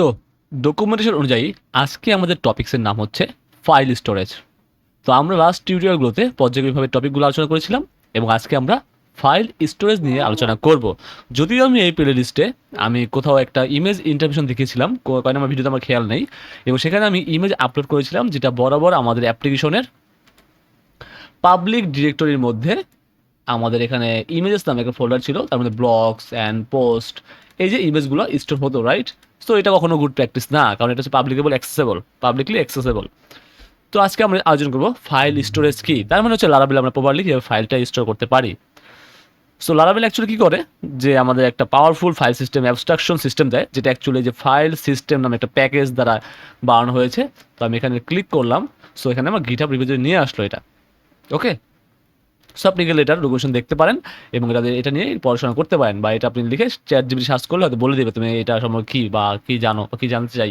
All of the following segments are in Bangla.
তো ডকুমেন্টেশন অনুযায়ী আজকে আমাদের টপিক্সের নাম হচ্ছে ফাইল স্টোরেজ তো আমরা লাস্ট টিউটোরিয়ালগুলোতে পর্যায়ক্রমিকভাবে টপিকগুলো আলোচনা করেছিলাম এবং আজকে আমরা ফাইল স্টোরেজ নিয়ে আলোচনা করব। যদিও আমি এই প্লে লিস্টে আমি কোথাও একটা ইমেজ ইন্টারভিউশন দেখিয়েছিলাম, কো- কয়েক আমার ভিডিওতে আমার খেয়াল নেই, এবং সেখানে আমি ইমেজ আপলোড করেছিলাম যেটা বরাবর আমাদের অ্যাপ্লিকেশনের পাবলিক ডিরেক্টরির মধ্যে আমাদের এখানে ইমেজেস নামে একটা ফোল্ডার ছিল, তার মধ্যে ব্লগস অ্যান্ড পোস্ট এই যে ইমেজগুলো স্টোর হতো রাইট তো এটা কখনো গুড প্র্যাকটিস না, কারণ এটা হচ্ছে পাবলিকেবল অ্যাক্সেসেবল পাবলিকলি অ্যাক্সেসেবল তো আজকে আমরা আয়োজন করব ফাইল স্টোরেজ কি? তার মানে হচ্ছে লারাবেল আমরা প্রপারলি কীভাবে ফাইলটা স্টোর করতে পারি? সো লারাবেল অ্যাকচুয়ালি কী করে? যে আমাদের একটা powerful file system abstraction system দেয়, যেটা অ্যাকচুয়ালি যে ফাইল সিস্টেম নামে একটা প্যাকেজ দ্বারা বানানো হয়েছে। তো আমি এখানে ক্লিক করলাম। সো এখানে আমার গিটাপ রিভিউ নিয়ে আসলো এটা। ওকে সো আপনি গেলে এটার ডকুমেন্টেশন দেখতে পারেন এবং এটা এটা নিয়ে পড়াশোনা করতে পারেন বা এটা আপনি লিখে চ্যাট জিবি সার্চ করলে হয়তো বলে দেবে তুমি এটা সম্পর্কে কী বা কী জানো বা কী জানতে চাই।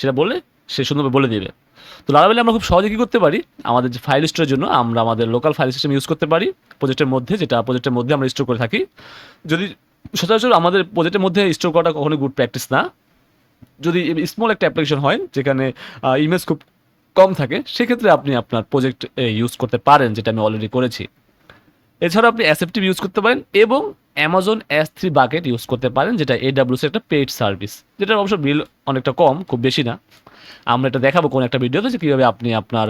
সেটা বললে সে সুন্দরভাবে বলে দেবে। তো লারাবেলে আমরা খুব সহজে কী করতে পারি? আমাদের যে ফাইল স্টোরের জন্য আমরা আমাদের লোকাল ফাইল সিস্টেম ইউজ করতে পারি। প্রজেক্টের মধ্যে, যেটা প্রজেক্টের মধ্যে আমরা স্টোর করে থাকি। যদি সচরাচর আমাদের প্রজেক্টের মধ্যে স্টোর করাটা কখনোই গুড প্র্যাকটিস না। যদি স্মল একটা অ্যাপ্লিকেশন হয়, যেখানে ইমেজ খুব কম থাকে, সেক্ষেত্রে আপনি আপনার প্রজেক্ট ইউজ করতে পারেন, যেটা আমি অলরেডি করেছি। এছাড়া আপনি অ্যাসেপ্টিভ ইউজ করতে পারেন এবং Amazon S three bucket use করতে পারেন, যেটা এডাব্লিউসি একটা পেড সার্ভিস যেটার অবশ্য বিল অনেকটা কম, খুব বেশি না। আমরা এটা দেখাবো কোন একটা ভিডিওতে যে কীভাবে আপনি আপনার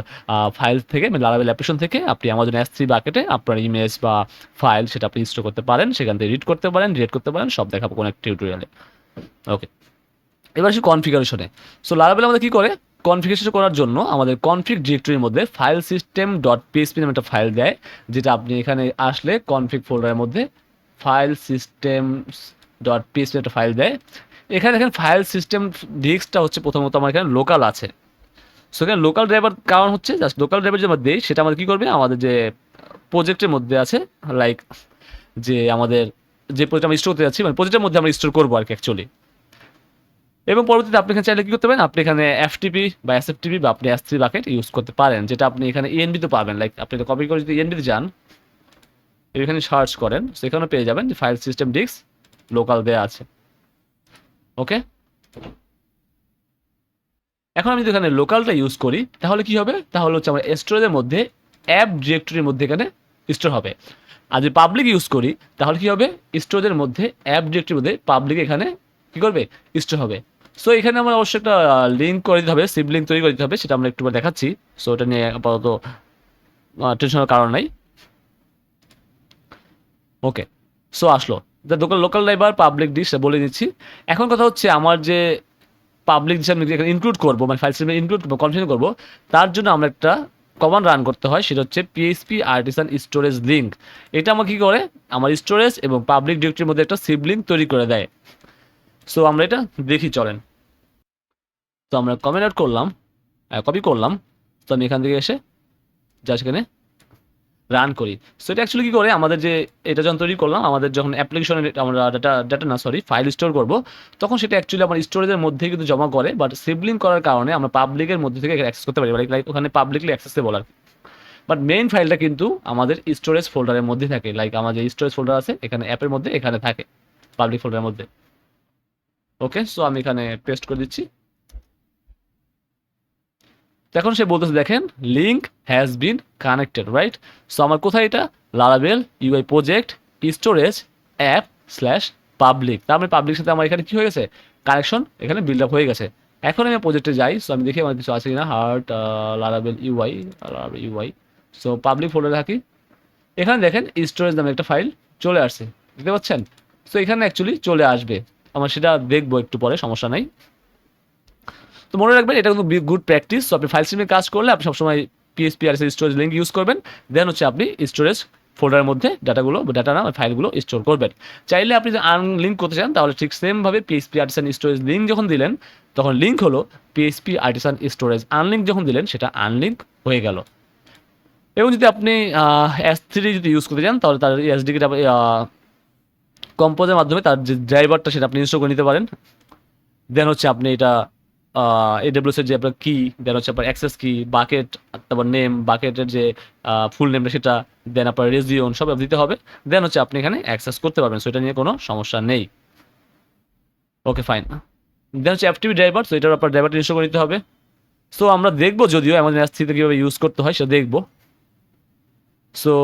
ফাইল থেকে মানে লারাবেল অ্যাপ্লিকেশন থেকে আপনি অ্যামাজন এস থ্রি বাকেটে আপনার ইমেজ বা ফাইল সেটা আপনি স্টোর করতে পারেন, সেখান থেকে রিড করতে পারেন রিড করতে পারেন, সব দেখাবো কোনো একটা টিউটোরিয়ালে ওকে এবার আসি কনফিগারেশনে সো লারাবেল আমাদের কী করে? কনফিগারেশন করার জন্য আমাদের কনফিগ ডিরেক্টরির মধ্যে ফাইল সিস্টেম ডট পিএসপি নামে একটা ফাইল দেয়, যেটা আপনি এখানে আসলে কনফিগ ফোল্ডারের মধ্যে ফাইল সিস্টেম ডট পিএসপি একটা ফাইল দেয়। এখানে দেখেন ফাইল সিস্টেম ডিস্কটা হচ্ছে প্রথমত আমার এখানে লোকাল আছে। সো এখানে লোকাল ড্রাইভার কারণ হচ্ছে জাস্ট লোকাল ড্রাইভার যে আমরা দিই, সেটা আমাদের কী করবে? আমাদের যে প্রজেক্টের মধ্যে আছে লাইক যে আমাদের যে প্রজেক্ট আমরা স্টোর করতে যাচ্ছি মানে প্রজেক্টের মধ্যে আমরা স্টোর করব আর কি অ্যাকচুয়ালি এবং পরবর্তীতে আপনি এখানে চাইলে কী করতে পারেন? আপনি এখানে এফটিপি বা এসএফটিপি বা আপনি এস থ্রি বাকেট ইউজ করতে পারেন, যেটা আপনি এখানে ইএনবিতে পাবেন। লাইক আপনি কপি করে যদি ইএনবিতে যান, এখানে সার্চ করেন, সেখানেও পেয়ে যাবেন যে ফাইল সিস্টেম ডিস্ক লোকাল দেয়া আছে। ওকে এখন আমি যদি এখানে লোকালটা ইউজ করি, তাহলে কি হবে? তাহলে হচ্ছে আমার স্টোরেজের মধ্যে অ্যাপ ডিরেক্টরির মধ্যে এখানে স্টোর হবে। আর যদি পাবলিক ইউজ করি, তাহলে কি হবে? স্টোরেজের মধ্যে অ্যাপ ডিরেক্টরির মধ্যে পাবলিক এখানে কি করবে? স্টোর হবে। সো এখানে আমার অবশ্যই একটা লিঙ্ক করে দিতে হবে সিব লিঙ্ক তৈরি করে দিতে হবে, সেটা আমরা একটু দেখাচ্ছি। সো এটা নিয়ে আপাতত টেনশনের কারণ নাই। ওকে সো আসলো। Local local driver public disk বলে দিচ্ছি। এখন কথা হচ্ছে আমার যে পাবলিক ডিশ আমি এখানে ইনক্লুড করব মানে ফাইল সিস্টেমে ইনক্লুড করব কনফিগার করব, তার জন্য আমরা একটা কমান্ড রান করতে হয়, সেটা হচ্ছে পিএইচপি আর্টিসান স্টোরেজ লিঙ্ক এটা আমার কি করে? আমার স্টোরেজ এবং পাবলিক ডিরেক্টরির মধ্যে একটা সিব লিঙ্ক তৈরি করে দেয়। সো আমরা এটা দেখি, চলেন। তো আমরা কমেন্ট আউট করলাম কপি করলাম। তো আমি এখান থেকে এসে যা সেখানে রান করি। সো এটা অ্যাকচুয়ালি কী করে? আমাদের যে এটা যখন তৈরি করলাম, আমাদের যখন অ্যাপ্লিকেশনে আমরা ডাটা ডাটা না সরি ফাইল স্টোর করব, তখন সেটা অ্যাকচুয়ালি আমার স্টোরেজের মধ্যে কিন্তু জমা করে বাট সিবলিং করার কারণে আমরা পাবলিকের মধ্যে থেকে অ্যাক্সেস করতে পারি লাইক ওখানে পাবলিকলি অ্যাক্সেসেবল আর বাট মেইন ফাইলটা কিন্তু আমাদের স্টোরেজ ফোল্ডারের মধ্যে থাকে লাইক আমার যে স্টোরেজ ফোল্ডার আছে, এখানে অ্যাপের মধ্যে, এখানে থাকে পাবলিক ফোল্ডারের মধ্যে। ওকে সো আমি এখানে পেস্ট করে দিচ্ছি। এখন সে বলতেছে, দেখেন link has been connected right so আমার কোথায় এটা? লারাবেল UI project storage app slash public তার মানে পাবলিক সাথে আমার এখানে কি হয়ে গেছে? কানেকশন এখানে বিল্ড আপ হয়ে গেছে। এখন আমি প্রজেক্টে যাই সো আমি দেখি আমার কিছু আছে কিনা। Heart লারাবেল UI লারাবেল UI so public ফোল্ডারে থাকি। এখানে দেখেন স্টোরেজ নামে একটা ফাইল চলে আসছে। দেখতে পাচ্ছেন? সো এখানে অ্যাকচুয়ালি চলে আসবে। আমার সেটা দেখব একটু পরে, সমস্যা নাই। তো মনে রাখবেন, এটা কিন্তু গুড প্র্যাকটিস তো আপনি ফাইল সিস্টেমে কাজ করলে আপনি সবসময় পিএসপি আর স্টোরেজ লিঙ্ক ইউজ করবেন। দেন হচ্ছে আপনি স্টোরেজ ফোল্ডারের মধ্যে ডাটাগুলো ডাটা না ফাইলগুলো স্টোর করবেন। চাইলে আপনি যদি আনলিঙ্ক করতে চান, তাহলে ঠিক সেমভাবে পিএসপি আর্টিসান স্টোরেজ লিঙ্ক যখন দিলেন, তখন লিঙ্ক হলো পিএসপি আর্টিসান স্টোরেজ আনলিঙ্ক যখন দিলেন, সেটা আনলিঙ্ক হয়ে গেল। এবং যদি আপনি এস থ্রি যদি ইউজ করতে চান, তাহলে তার এসডিকে কম্পোজের মাধ্যমে তার যে ড্রাইভারটা সেটা আপনি ইনস্টল করে নিতে পারেন। দেন হচ্ছে আপনি এটা এডব্লিউএস এর যে আপনার কি দেন হচ্ছে আপনার অ্যাক্সেস কি বাকেট তারপর নেম বাকেটের যে ফুল নেমটা সেটা দেন আপনার রেজিওন সব দিতে হবে। দেন হচ্ছে আপনি এখানে অ্যাক্সেস করতে পারবেন সো এটা নিয়ে কোনো সমস্যা নেই। ওকে ফাইন দেন হচ্ছে এফটিভি ড্রাইভার সো এটার আপনার ড্রাইভারটা ইনস্টল করে নিতে হবে। সো আমরা দেখব যদিও অ্যামাজন এস থ্রিতে কীভাবে ইউজ করতে হয়, সেটা দেখব। সো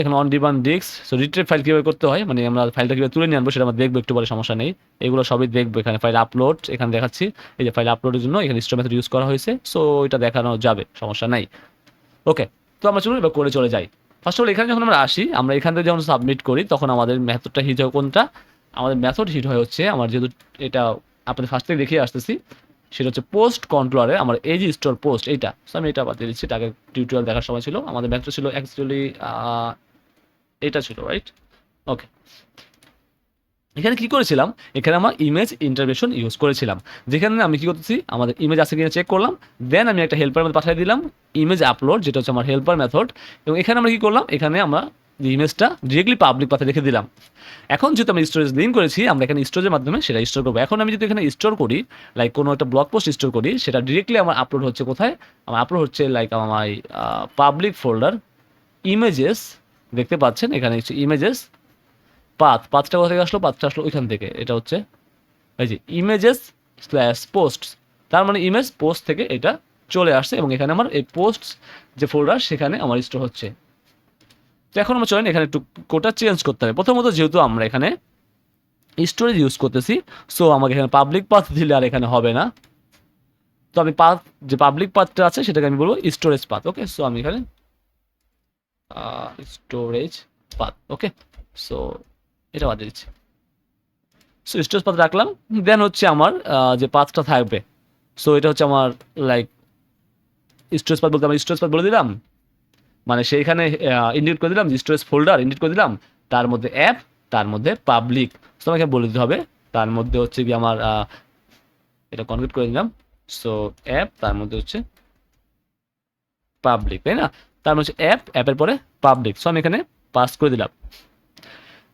এখানে on demand disk so retrieve file কীভাবে করতে হয় মানে আমরা ফাইলটা কীভাবে তুলে নিয়ে আনব সেটা আমরা দেখব, একটু পরে সমস্যা নেই। এগুলো সবই দেখব, এখানে ফাইল আপলোড এখানে দেখাচ্ছি। এই যে ফাইল আপলোডের জন্য এখানে স্টোর মেথড ইউজ করা হয়েছে সো এটা দেখানো যাবে, সমস্যা নাই। ওকে তো আমরা চলুন এবার করে চলে যাই। ফার্স্ট অফ অল এখানে যখন আমরা আসি, আমরা এখান থেকে যখন সাবমিট করি, তখন আমাদের মেথডটা হিট হয় কোনটা? আমাদের মেথড হিট হয় হচ্ছে, আমার যেহেতু এটা আপনাদের ফার্স্ট থেকে দেখিয়ে আসতেছি, সেটা হচ্ছে পোস্ট কন্ট্রোলারে আমার এই যে স্টোর পোস্ট এইটা। সো আমি এটা বাদ দিচ্ছি, এটা আগে টিউটোরিয়াল দেখার সময় ছিল। আমাদের মেথড ছিল অ্যাকচুয়ালি এটা ছিল রাইট ওকে এখানে কি করেছিলাম? এখানে আমার ইমেজ ইন্টারভেশন ইউজ করেছিলাম। যেখানে আমি কি করতেছি? আমাদের ইমেজ আছে কিনা চেক করলাম। দেন আমি একটা হেল্পার মধ্যে পাঠিয়ে দিলাম ইমেজ আপলোড যেটা হচ্ছে আমার হেল্পার মেথড এবং এখানে আমরা কি করলাম? এখানে আমরা ইমেজটা ডিরেক্টলি পাবলিক পাথে রেখে দিলাম। এখন যেহেতু আমি স্টোরেজ লিঙ্ক করেছি, আমরা এখানে স্টোরেজের মাধ্যমে সেটা স্টোর করব। এখন আমি যদি এখানে স্টোর করি লাইক কোনো একটা ব্লগ পোস্ট স্টোর করি, সেটা ডিরেক্টলি আমার আপলোড হচ্ছে কোথায়? আমার আপলোড হচ্ছে লাইক আমার পাবলিক ফোল্ডার ইমেজেস দেখতে পাচ্ছেন এখানে ইমেজেস পাথ পাঁচটা কোথা থেকে আসলো? পাঁচটা আসলো ওইখান থেকে। এটা হচ্ছে এই যে ইমেজেস স্ল্যাশ পোস্ট তার মানে ইমেজ পোস্ট থেকে এটা চলে আসছে এবং এখানে আমার এই পোস্ট যে ফোল্ডার সেখানে আমার স্টোর হচ্ছে। তো এখন আমরা চলেন, এখানে একটু কোটা চেঞ্জ করতে হবে। প্রথমত যেহেতু আমরা এখানে স্টোরেজ ইউজ করতেছি সো আমাকে এখানে পাবলিক পাথ দিলে আর এখানে হবে না। তো আমি পাথ যে পাবলিক পাথটা আছে, সেটাকে আমি বলব স্টোরেজ পাথ ওকে সো আমি এখানে স্টোরেজ পাথ ওকে সো এটা বাদ দিচ্ছি। সো স্টোরেজ পাথ রাখলাম। দেন হচ্ছে আমার যে পাথটা থাকবে। সো এটা হচ্ছে আমার লাইক স্টোরেজ পাথ বলতে আমার স্টোরেজ পাথ বলে দিলাম। মানে সেইখানে ইন্ডিকেট করে দিলাম স্টোরেজ ফোল্ডার ইন্ডিকেট করে দিলাম। তার মধ্যে অ্যাপ তার মধ্যে পাবলিক সো আমাকে বলে দিতে হবে। তার মধ্যে হচ্ছে কি আমার এটা কনভার্ট করে দিলাম। সো অ্যাপ তার মধ্যে হচ্ছে পাবলিক তাই না? তার মধ্যে হচ্ছে অ্যাপ অ্যাপের পরে পাবলিক সো আমি এখানে পাস করে দিলাম।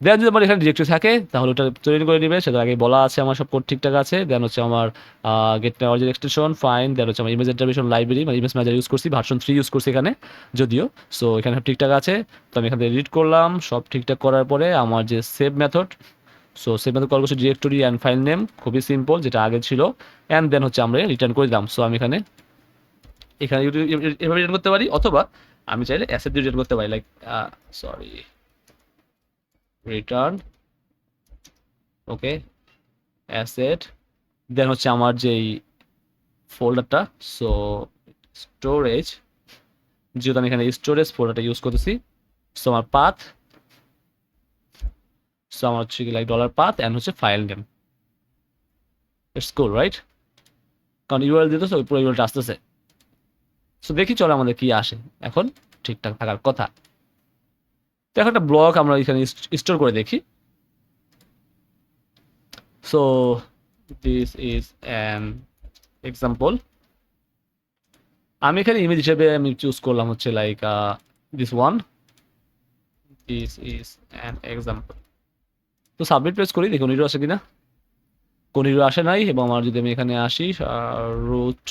দেন যদি আমার এখানে ডিরেক্টরি থাকে, তাহলে ওটা তৈরি করে নেবে। সেটা আগে বলা আছে, আমার সব কোড ঠিকঠাক আছে। দেন হচ্ছে আমার get origin extension fine then হচ্ছে আমার ইমেজ ইন্টারভেশন লাইব্রেরি মানে ইমেজ ম্যানেজার ইউজ করছি ভার্সন থ্রি ইউজ করছি এখানে, যদিও। সো এখানে সব ঠিকঠাক আছে। তো আমি এখানে এডিট করলাম। সব ঠিকঠাক করার পরে আমার যে save method so save method call করছি ডিরেক্টরি অ্যান্ড ফাইল নেম খুবই সিম্পল যেটা আগে ছিল। অ্যান্ড দেন হচ্ছে আমরা রিটার্ন করে দিলাম। সো আমি এখানে এখানে এভাবে রিটার্ন করতে পারি। অথবা আমি চাইলে অ্যাসেট দিয়ে রিটার্ন করতে পারি like sorry return okay asset then হচ্ছে আমার যেই ফোল্ডারটা সো স্টোরেজ যেহেতু আমি এখানে স্টোরেজ ফোল্ডারটা ইউজ করতেছি সো আমার পাথ সো আমার হচ্ছে লাইক ডলার পাথ অ্যান্ড হচ্ছে file name it's cool right কারণ দিতেছে, ওই পুরো ইউএলটা আসতেছে। সো দেখি চলো আমাদের কি আসে। এখন ঠিকঠাক থাকার কথা। তো এখন একটা ব্লক আমরা এখানে স্টোর করে দেখি। So this is an example আমি এখানে ইমেজ হিসেবে আমি চুজ করলাম হচ্ছে like this one this is an example তো সাবমিট প্রেস করি দেখুন হিরো আসে কিনা। কোন আসে নাই, এবং আমার যদি আমি এখানে আসি রুট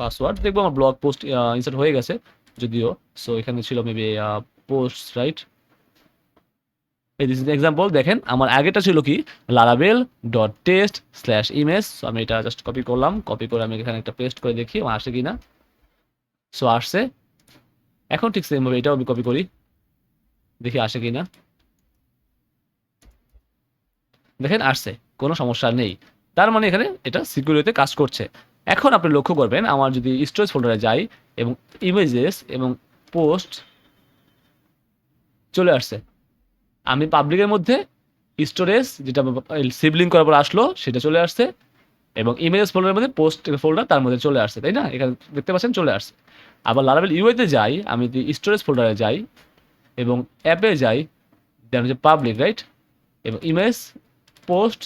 পাসওয়ার্ড দেখব আমার ব্লগ পোস্ট ইনসার্ট হয়ে গেছে, যদিও সো এখানে ছিল মেবি পোস্ট রাইট এই দিস এক্সাম্পল দেখেন, আমার আগেটা ছিল কি? লারাবেল dot test slash image so আমি এটা জাস্ট কপি করলাম কপি করে আমি এখানে একটা পেস্ট করে দেখি, আমার আসে কিনা? সো আসছে। এখন ঠিক সেমভাবে এটাও আমি কপি করি, দেখি আসে কিনা। দেখেন, আসছে, কোনো সমস্যা নেই। তার মানে এখানে এটা সিকিউরিটিতে কাজ করছে। এখন আপনি লক্ষ্য করবেন, আমার যদি স্টোরেজ ফোল্ডারে যাই এবং ইমেজেস এবং পোস্ট চলে আসছে, আমি পাবলিকের মধ্যে স্টোরেজ যেটা সিবলিং করার পর আসলো, সেটা চলে আসছে এবং ইমেজেস ফোল্ডারের মধ্যে পোস্ট ফোল্ডার তার মধ্যে চলে আসছে, তাই না? এখানে দেখতে পাচ্ছেন চলে আসছে। আবার লারাবেল ইউএতে যাই, আমি যদি স্টোরেজ ফোল্ডারে যাই এবং অ্যাপে যাই দেন হচ্ছে পাবলিক রাইট এবং ইমেজ পোস্ট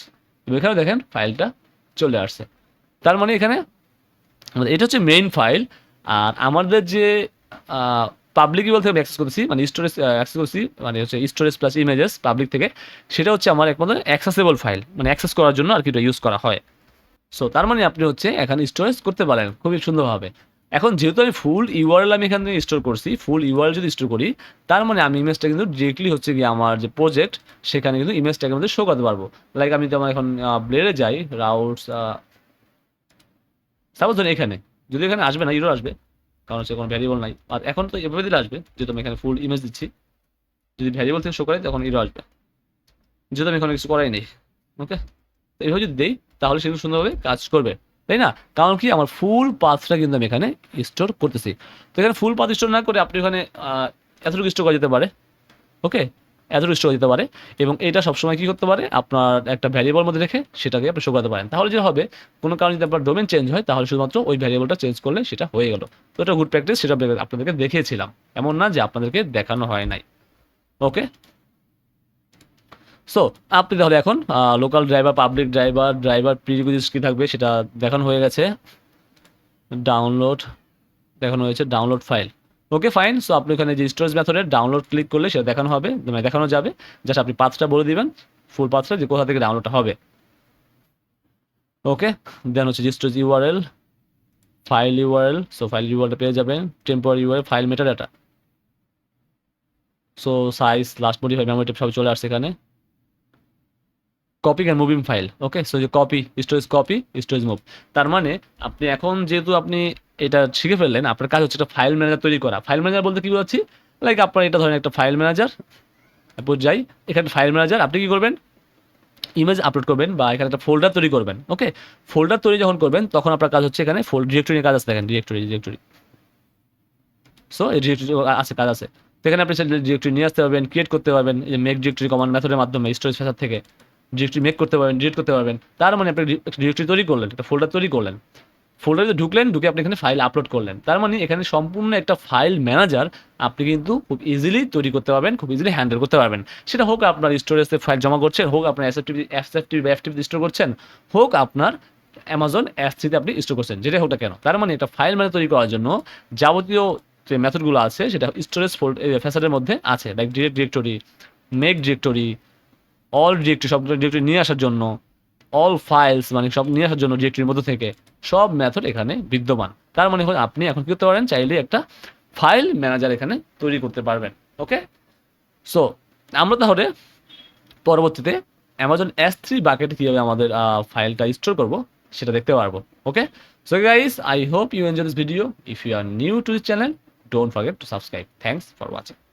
এবং এখানে দেখেন ফাইলটা চলে আসছে। তার মানে এখানে এটা হচ্ছে মেইন ফাইল আর আমাদের যে পাবলিক বলতে আমি অ্যাক্সেস করতেছি মানে স্টোরেজ অ্যাক্সেস করছি মানে হচ্ছে স্টোরেজ প্লাস ইমেজেস পাবলিক থেকে, সেটা হচ্ছে আমার একমাত্র অ্যাক্সেসেবল ফাইল মানে অ্যাক্সেস করার জন্য আর কি এটা ইউজ করা হয়। সো তার মানে আপনি হচ্ছে এখানে স্টোরেজ করতে পারেন, খুবই সুন্দরভাবে। এখন যেহেতু আমি ফুল ইউআরএল আমি এখান থেকে স্টোর করছি ফুল ইউআরএল যদি স্টোর করি, তার মানে আমি ইমেজটা কিন্তু ডিরেক্টলি হচ্ছে গিয়ে আমার যে প্রজেক্ট সেখানে কিন্তু ইমেজটাকে মধ্যে শো করতে পারব। লাইক আমি যেমন এখন ব্লেডে যাই রাউটস সাপোজ ধরুন এখানে। যদি এখানে আসবে না, ইরো আসবে, কারণ হচ্ছে কোনো ভ্যারিয়েবল নাই। আর এখন তো এভাবে দিলে আসবে, যেহেতু আমি এখানে ফুল ইমেজ দিচ্ছি, যদি ভ্যারিয়েবল থেকে শো করে তখন ইরো আসবে। যেহেতু আমি এখানে কিছু করাই নেই ওকে তো এইভাবে যদি দিই, তাহলে সেগুলো সুন্দরভাবে কাজ করবে, তাই না? কারণ কি, আমার ফুল পাথটা কিন্তু আমি এখানে স্টোর করতেছি। তো এখানে ফুল পাথ স্টোর না করে আপনি ওখানে এতটুকু স্টোর করা যেতে পারে ওকে এতটুকু স্টোর যেতে পারে এবং এটা সবসময় কী করতে পারে? আপনার একটা ভ্যারিয়েবল মধ্যে রেখে সেটাকে আপনি শো করাতে পারেন। তাহলে যেটা হবে, কোনো কারণে যদি আপনার ডোমেন চেঞ্জ হয়, তাহলে শুধুমাত্র ওই ভ্যারিয়েবলটা চেঞ্জ করলে সেটা হয়ে গেল। তো এটা গুড প্র্যাকটিস সেটা আপনাদেরকে দেখিয়েছিলাম। এমন না যে আপনাদেরকে দেখানো হয় নাই। ওকে সো আপনি তাহলে এখন local driver public driver driver prerequisites কী থাকবে সেটা দেখানো হয়ে গেছে। ডাউনলোড দেখানো হয়েছে download file okay fine so আপনি ওখানে যে স্টোরেজ মেথডের ডাউনলোড ক্লিক করলে সেটা দেখানো হবে মানে দেখানো যাবে। জাস্ট আপনি পাথটা বলে দিবেন ফুল পাথটা যে কোথা থেকে ডাউনলোডটা হবে। ওকে দেন হচ্ছে যে storage URL file URL so file ইউআরএলটা পেয়ে যাবেন temporary URL file meta data so size last modify memory সব চলে আসছে এখানে। Copy and moving file okay so যে copy storage copy storage move তার মানে আপনি এখন যেহেতু আপনি এটা শিখে ফেললেন, আপনার কাজ হচ্ছে একটা ফাইল ম্যানেজার তৈরি করা। ফাইল ম্যানেজার বলতে কি বলছি লাইক আপনার এটা ধরেন একটা ফাইল ম্যানেজার তারপর যাই, এখানে ফাইল ম্যানেজার আপনি কি করবেন? ইমেজ আপলোড করবেন বা এখানে একটা ফোল্ডার তৈরি করবেন ওকে ফোল্ডার তৈরি যখন করবেন, তখন আপনার কাজ হচ্ছে এখানে ফোল্ড ডিরেক্টরি কাজ আছে দেখেন ডিরেক্টরি ডিরেক্টরি সো এই ডিরেক্টরি আছে, কাজ আছে। সেখানে আপনি আপনি ডিরেক্টরি নিয়ে আসতে পারবেন ক্রিয়েট করতে পারবেন যে মেক ডিরেক্টরি কমান্ড মেথডের মাধ্যমে স্টোরেজ ফেসার থেকে ডিরেক্টরি মেক করতে পারবেন ডিলিট করতে পারবেন। তার মানে আপনি ডিরেক্টরি তৈরি করলেন, একটা ফোল্ডার তৈরি করলেন। ফোল্ডারে ঢুকলেন, ঢুকে আপনি এখানে ফাইল আপলোড করলেন। তার মানে এখানে সম্পূর্ণ একটা ফাইল ম্যানেজার আপনি কিন্তু খুব ইজিলি তৈরি করতে পারবেন, খুব ইজিলি হ্যান্ডেল করতে পারবেন। সেটা হোক আপনার স্টোরেজে ফাইল জমা করছেন, হোক আপনার এসএফটিভি এসএফটিভি বা এফটিভি স্টোর করছেন, হোক আপনার অ্যামাজন এস থ্রিতে আপনি স্টোর করছেন যেটা হোক কেন। তার মানে একটা ফাইল ম্যানেজার তৈরি করার জন্য যাবতীয় যে মেথডগুলো আছে, সেটা স্টোরেজ ফোল্ড ফ্যাসাডের মধ্যে আছে like direct directory make directory all directory সব ডিরেক্টরি নিয়ে আসার জন্য অল ফাইলস মানে সব নিয়ে আসার জন্য ডিরেক্টরির মধ্যে থেকে সব মেথড এখানে বিদ্যমান। তার মানে হলো আপনি এখন কি করতে পারেন? চাইলে একটা ফাইল ম্যানেজার এখানে তৈরি করতে পারবেন ওকে সো আমরা তাহলে পরবর্তীতে অ্যামাজন এস থ্রি বাকেটে কীভাবে আমাদের ফাইলটা স্টোর করব সেটা দেখতে পারব okay so guys I hope you enjoy this video if you are new to this channel don't forget to subscribe thanks for watching